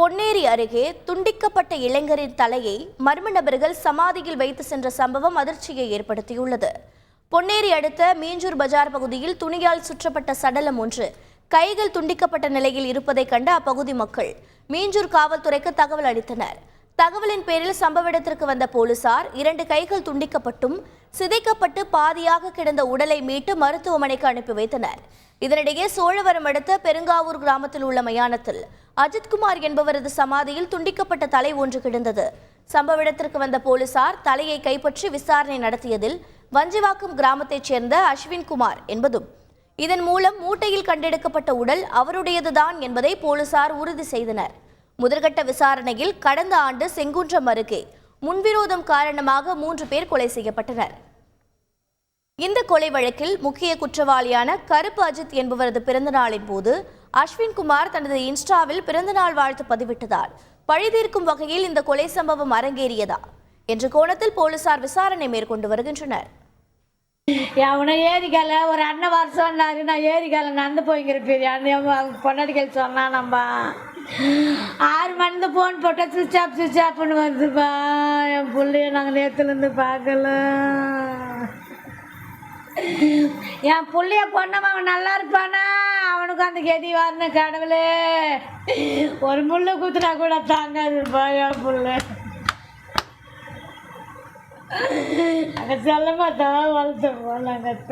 பொன்னேரி அருகே துண்டிக்கப்பட்ட இளைஞரின் தலையை மர்ம நபர்கள் சமாதியில் வைத்து சென்ற சம்பவம் அதிர்ச்சியை ஏற்படுத்தியுள்ளது. பொன்னேரி அடுத்த மீஞ்சூர் பஜார் பகுதியில் துணியால் சுற்றப்பட்ட சடலம் ஒன்று கைகள் துண்டிக்கப்பட்ட நிலையில் இருப்பதைக் கண்ட அப்பகுதி மக்கள் மீஞ்சூர் காவல்துறைக்கு தகவல் அளித்தனர். தகவலின் பேரில் சம்பவ இடத்திற்கு வந்த போலீசார் இரண்டு கைகள் துண்டிக்கப்பட்டும் சிதைக்கப்பட்டு பாதியாக கிடந்த உடலை மீட்டு மருத்துவமனைக்கு அனுப்பி வைத்தனர். இதனிடையே சோழவரம் அடுத்த பெருங்காவூர் கிராமத்தில் உள்ள மயானத்தில் அஜித்குமார் என்பவரது சமாதியில் துண்டிக்கப்பட்ட தலை ஒன்று கிடந்தது. சம்பவ இடத்திற்கு வந்த போலீசார் தலையை கைப்பற்றி விசாரணை நடத்தியதில் வஞ்சிவாக்கம் கிராமத்தைச் சேர்ந்த அஸ்வின்குமார் என்பதும் இதன் மூலம் மூட்டையில் கண்டெடுக்கப்பட்ட உடல் அவருடையதுதான் என்பதை போலீசார் உறுதி செய்தனர். முதற்கட்ட விசாரணையில் கடந்த ஆண்டு செங்குன்றம் அருகே. முன்விரோதம் காரணமாக மூன்று பேர் கொலை செய்யப்பட்டனர். இந்த கொலை வழக்கில் முக்கிய குற்றவாளியான கருப்பு அஜித் என்பவரது பிறந்தநாளின் போது அஸ்வின் குமார் தனது இன்ஸ்டாவில் பிறந்தநாள் வாழ்த்து பதிவிட்டதால் பழிதீர்க்கும் வகையில் இந்த கொலை சம்பவம் அரங்கேறியதா என்ற கோணத்தில் போலீசார் விசாரணை மேற்கொண்டு வருகின்றனர். அவனை ஏரிக்கால ஒரு அண்ணன் வர சொன்னாரு. நான் ஏரிக்கால நடந்து போய்ங்கிருப்பேன் அண்ணன் பொன்னாடிகள் சொன்னா நம்ம. ஆறு மணிந்து ஃபோன் போட்டால் சுவிச் ஆஃப் சுவிச் ஆஃப்னு வருதுப்பா. என் பிள்ளைய நாங்கள் நேற்றுலேருந்து பார்க்கல. என் பிள்ளைய பொண்ணம் அவன் நல்லா இருப்பானா? அவனுக்கு அந்த கெதி வரணும் கடவுளே. ஒரு முள்ளு குத்துனா கூட தாங்காதுப்பா என் பிள்ளை. அங்கே சொல்ல மாட்டோம் வளர்த்து நாங்கள்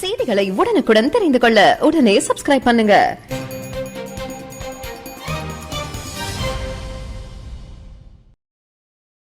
செய்திகளை உடனுக்குடன் தெரிந்து கொள்ள உடனே சப்ஸ்கிரைப் பண்ணுங்க.